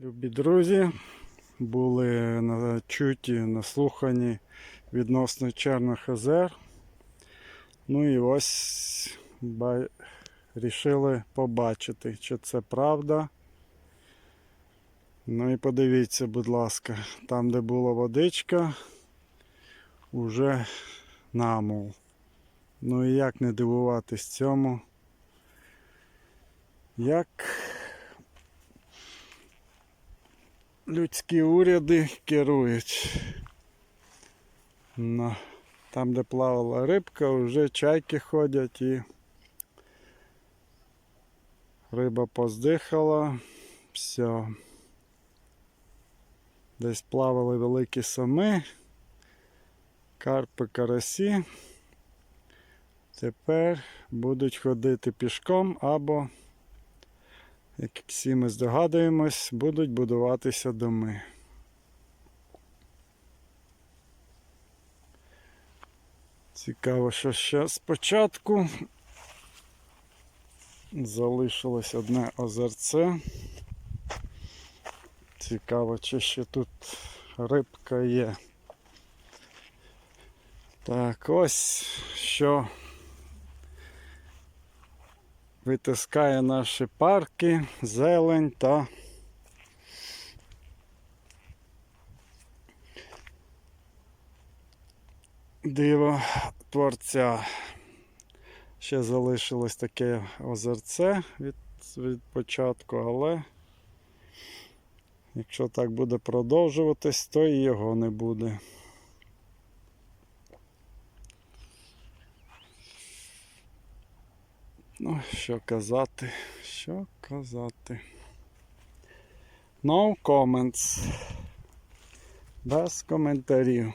Любі друзі, були на чуті, наслухані відносно Чорних озер. Ну і ось ба... рішили побачити, чи це правда. Ну і подивіться, будь ласка, там, де була водичка, уже намул. Ну і як не дивуватись цьому? Як людські уряди керують. На, там, де плавала рибка, вже чайки ходять і риба поздихала. Все. Десь плавали великі соми, карпи, карасі. Тепер будуть ходити пішком або як всі ми здогадуємось, будуть будуватися доми. Цікаво, що ще спочатку залишилось одне озерце. Цікаво, чи ще тут рибка є. Так, ось що витискає наші парки, зелень та диво творця. Ще залишилось таке озерце від, від початку, але якщо так буде продовжуватись, то і його не буде. Ну, що казати, що казати. No comments. Без коментарів.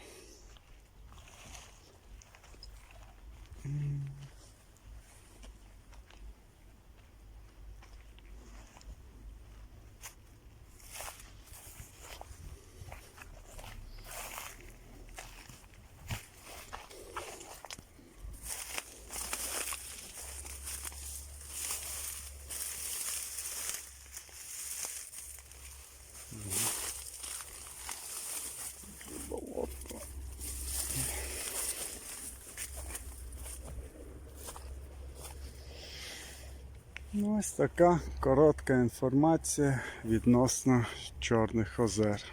Ну, ось така коротка інформація відносно Чорних озер.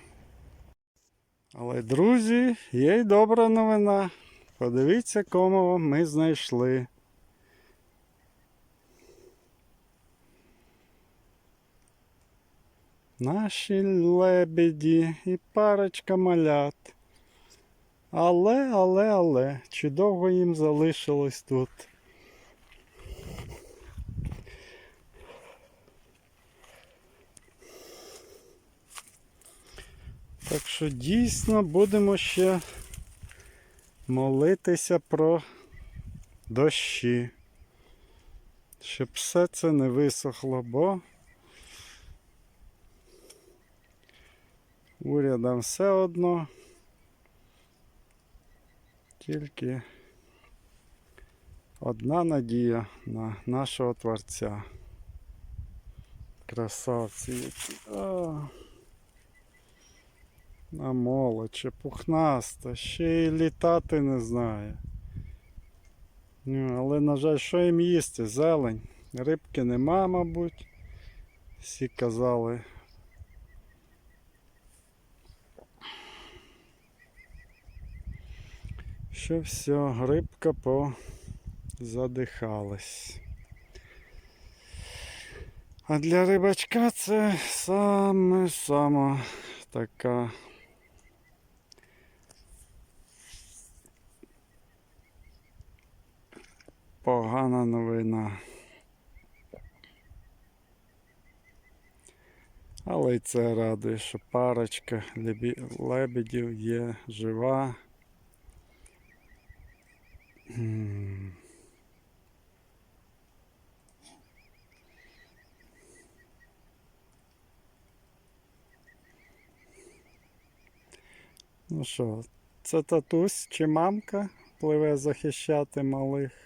Але, друзі, є й добра новина. Подивіться, кому ми знайшли. Наші лебеді і парочка малят. Але, але, але, чи довго їм залишилось тут? Так що дійсно будемо ще молитися про дощі. Щоб все це не висохло, бо урядам все одно. Тільки одна надія на нашого Творця. Красавці які. На молодче, пухнаста, ще й літати не знає. Але, на жаль, що їм їсти? Зелень. Рибки нема, мабуть. Всі казали. Що все, рибка позадихалась. А для рибачка це саме сама така погана новина. Але й це радує, що парочка лебедів є жива. Ну що, це татусь чи мамка пливе захищати малих?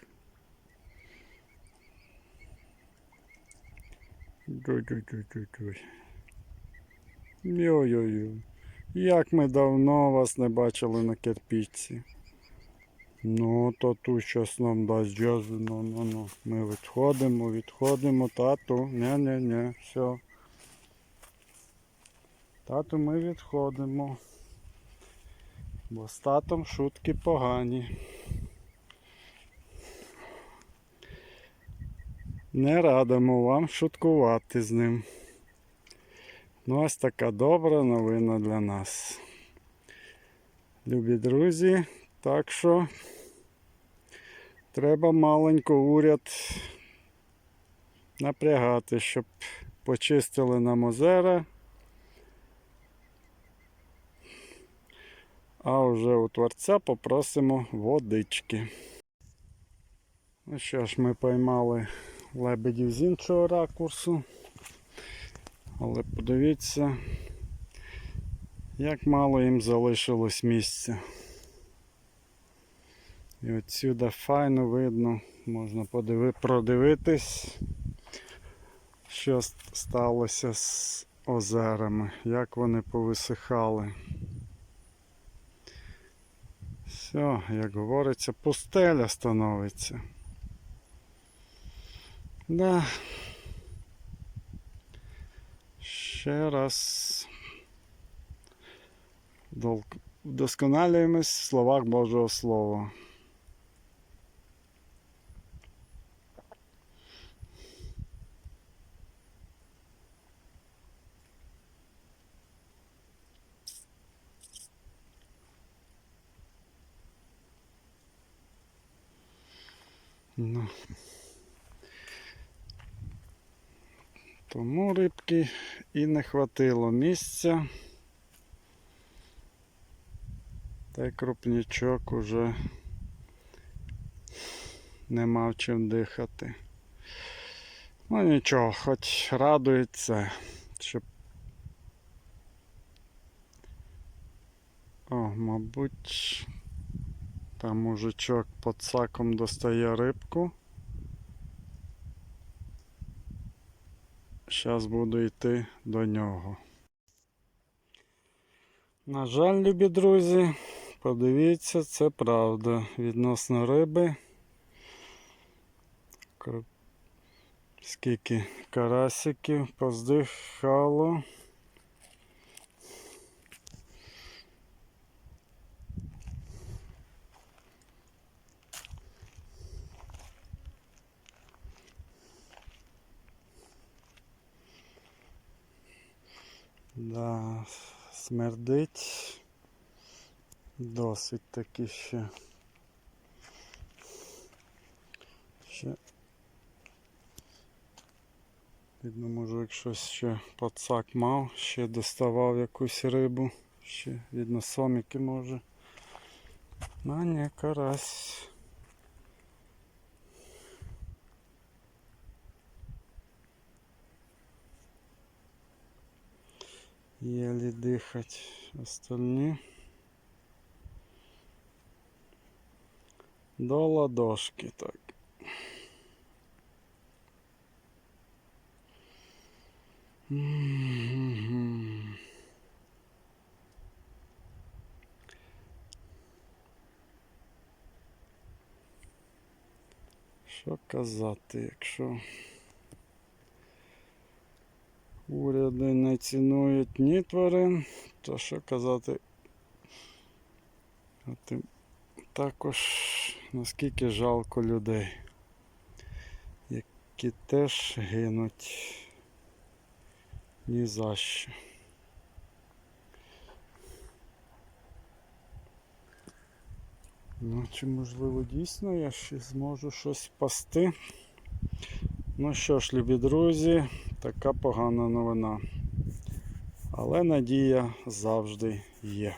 Йой-йой-йой. Як ми давно вас не бачили на кирпичці. Ну, тату щас нам дасть джазу, ну, ну, ну. Ми відходимо, відходимо, тату. Ні-ні-ні, все. Тату, ми відходимо. Бо з татом шутки погані. Не радимо вам шуткувати з ним. Ну, ось така добра новина для нас. Любі друзі, так що треба маленько уряд напрягати, щоб почистили нам озера. А вже у творця попросимо водички. Ну що ж, ми поймали лебедів з іншого ракурсу. Але подивіться, як мало їм залишилось місця. І отсюди файно видно, можна подиви, продивитись, що сталося з озерами, як вони повисихали. Все, як говориться, пустеля становиться. Да. Ще раз вдосконалюємось в словах Божого Слова. Ну. Рибки і не хватило місця. Та й крупнячок уже не мав чим дихати. Ну нічого, хоч радується, щоб. О, мабуть, там мужичок під саком достає рибку. Зараз буду йти до нього. На жаль, любі друзі, подивіться, це правда. Відносно риби. Скільки карасиків поздихало. Да, смердить. Досить таки ще. Ще. Видно, може, як щось ще пацак мав, ще доставав якусь рибу. Ще, видно, соміки може. А ні, карась. Еле дыхать. Остальные до ладошки так. Що казати, якщо уряди не цінують ні тварин, то що казати, а тим також наскільки жалко людей, які теж гинуть ні за що. Ну, чи можливо дійсно я ще зможу щось пасти? Ну що ж, любі друзі, така погана новина. Але надія завжди є.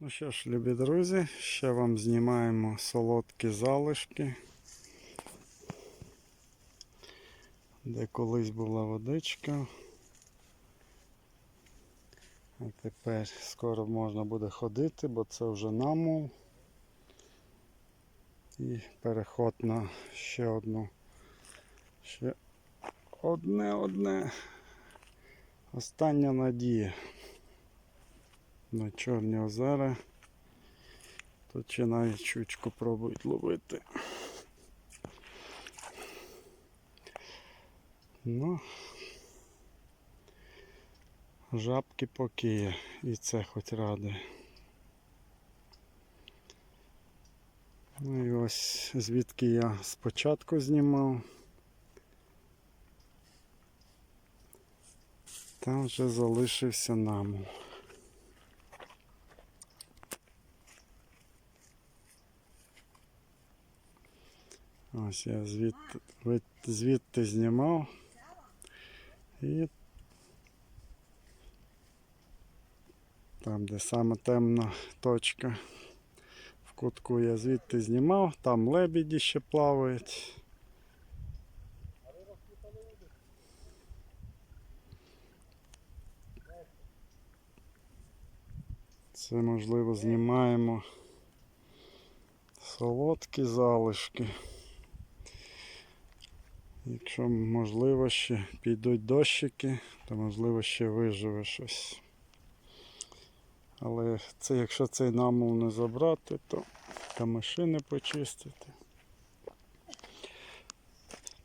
Ну що ж, любі друзі, ще вам знімаємо солодкі залишки, де колись була водичка. А тепер скоро можна буде ходити, бо це вже намул. І переход на ще одну ще одне одне. Остання надія. На Чорні озера. Тут ще навіть щучку пробують ловити. Ну, жабки поки є, і це хоч радує. Ну і ось звідки я спочатку знімав. Там вже залишився намул. Ось я звідти, звідти знімав. І там, де саме темна точка кутку я звідти знімав, там лебеді ще плавають. Це можливо знімаємо солодкі залишки. Якщо можливо ще підуть дощики, то можливо ще виживе щось. Але це якщо цей намул не забрати, то та машини почистити.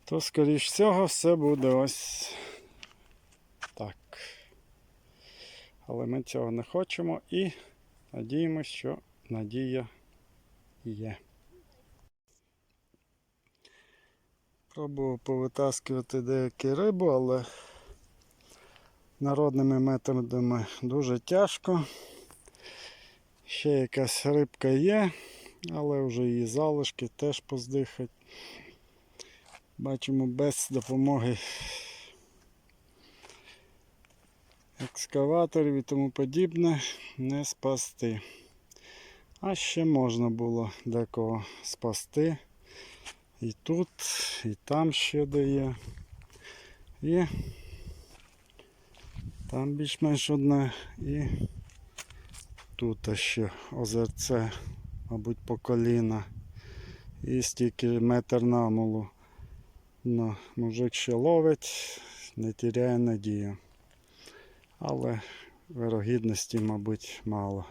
То скоріш всього все буде ось так. Але ми цього не хочемо і надіємося, що надія є. Пробував повитаскувати деякі рибу, але народними методами дуже тяжко. Ще якась рибка є, але вже її залишки теж поздихать. Бачимо без допомоги екскаваторів і тому подібне не спасти. А ще можна було декого спасти. І тут, і там ще дає. І там більш-менш одне. І тут ще озерце, мабуть, по коліна. І стільки метр намолу. Ну, мужик ще ловить, не тіряє надію. Але вирогідності, мабуть, мало.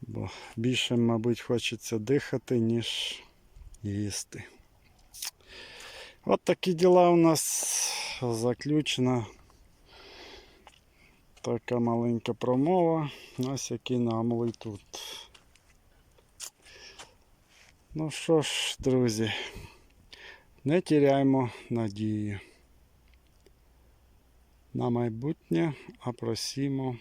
Бо більше, мабуть, хочеться дихати, ніж їсти. От такі діла у нас заключена така маленька промова. Ось який намли тут. Ну що ж, друзі, не тіряймо надії на майбутнє, а просімо